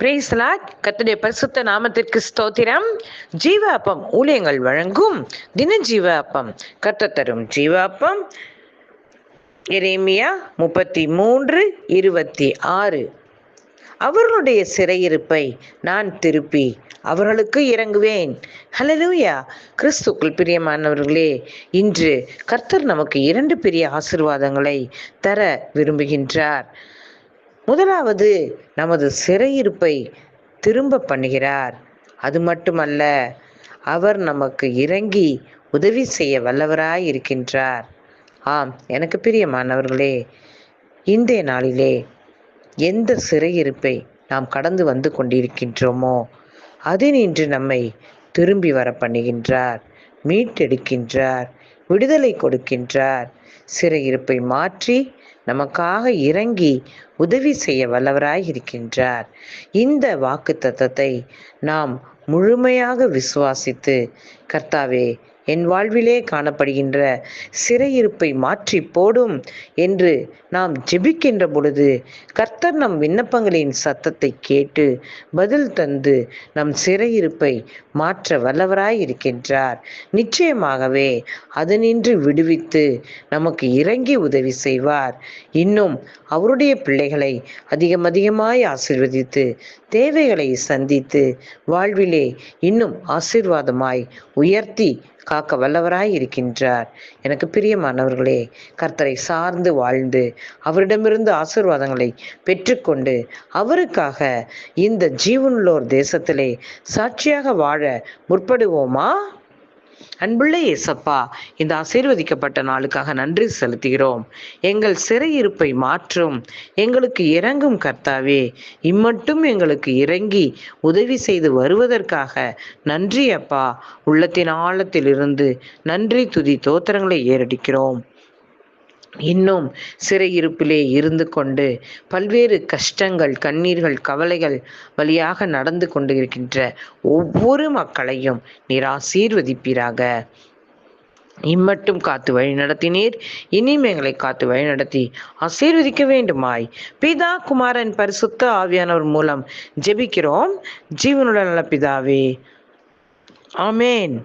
பிரேஸ்லாட் கத்துடைய பரிசுத்த நாமத்திற்கு ஸ்தோத்திரம். ஜீவ அப்பம் ஊழியங்கள் வழங்கும் தின ஜீவ அப்பம் கத்த தரும் ஜீவ அப்பம் எரேமியா முப்பத்தி மூன்று இருபத்தி ஆறு அவர்களுடைய சிறையிருப்பை நான் திருப்பி அவர்களுக்கு இறங்குவேன். ஹலலூயா கிறிஸ்துக்குள் பிரியமானவர்களே இன்று கர்த்தர் நமக்கு இரண்டு பெரிய ஆசிர்வாதங்களை தர விரும்புகின்றார். முதலாவது நமது சிறையிருப்பை திரும்ப பண்ணுகிறார். அது மட்டுமல்ல அவர் நமக்கு இறங்கி உதவி செய்ய வல்லவராய் இருக்கின்றார். ஆம் எனக்கு பிரியமானவர்களே இன்றைய நாளிலே எந்த சிறையிருப்பை நாம் கடந்து வந்து கொண்டிருக்கின்றோமோ அதினின்று நம்மை திரும்பி வர பண்ணுகின்றார். மீட்டெடுக்கின்றார் விடுதலை கொடுக்கின்றார். சிறையிருப்பை மாற்றி நமக்காக இறங்கி உதவி செய்ய வல்லவராய் இருக்கின்றார். இந்த வாக்கு தத்தத்தை நாம் முழுமையாக விசுவாசித்து கர்த்தாவே என் வாழ்விலே காணப்படுகின்ற சிறையிருப்பை மாற்றி போடும் என்று நாம் ஜெபிக்கின்ற பொழுது கர்த்தர் நம் விண்ணப்பங்களின் சத்தத்தை கேட்டு பதில் தந்து நம் சிறையிருப்பை மாற்ற வல்லவராய் இருக்கின்றார். நிச்சயமாகவே அதனின்று விடுவித்து நமக்கு இறங்கி உதவி செய்வார். இன்னும் அவருடைய பிள்ளைகளை அதிகம் அதிகமாய் ஆசிர்வதித்து தேவைகளை சந்தித்து வாழ்விலே இன்னும் ஆசீர்வாதமாய் உயர்த்தி காக்க வல்லவராய் இருக்கின்றார். எனக்கு பிரியமானவர்களே கர்த்தரை சார்ந்து வாழ்ந்து அவரிடமிருந்து ஆசிர்வாதங்களை பெற்றுக்கொண்டு அவருக்காக இந்த ஜீவனுள்ளோர் தேசத்திலே சாட்சியாக வாழ முற்படுவோமா? அன்புள்ள இயேசப்பா இந்த ஆசீர்வதிக்கப்பட்ட நாளுக்காக நன்றி செலுத்துகிறோம். எங்கள் சிறையிருப்பை மாற்றும். எங்களுக்கு இறங்கும் கர்த்தாவே இம்மட்டும் எங்களுக்கு இறங்கி உதவி செய்து வருவதற்காக நன்றி அப்பா. உள்ளத்தின் ஆழத்திலிருந்து நன்றி துதி தோத்திரங்களை ஏறடிக்கிறோம். இன்னும் சிறையிருப்பிலே இருந்து கொண்டு பல்வேறு கஷ்டங்கள் கண்ணீர்கள் கவலைகள் வழியாக நடந்து கொண்டு இருக்கின்ற ஒவ்வொரு மக்களையும் நீர் ஆசீர்வதிப்பீராக. இம்மட்டும் காத்து வழி நடத்தினீர். இனியும் எங்களை காத்து வழி நடத்தி ஆசீர்வதிக்க வேண்டுமாய். பிதா குமாரன் பரிசுத்த ஆவியானவர் மூலம் ஜெபிக்கிறோம். ஜீவனுடன் நல்ல பிதாவே ஆமேன்.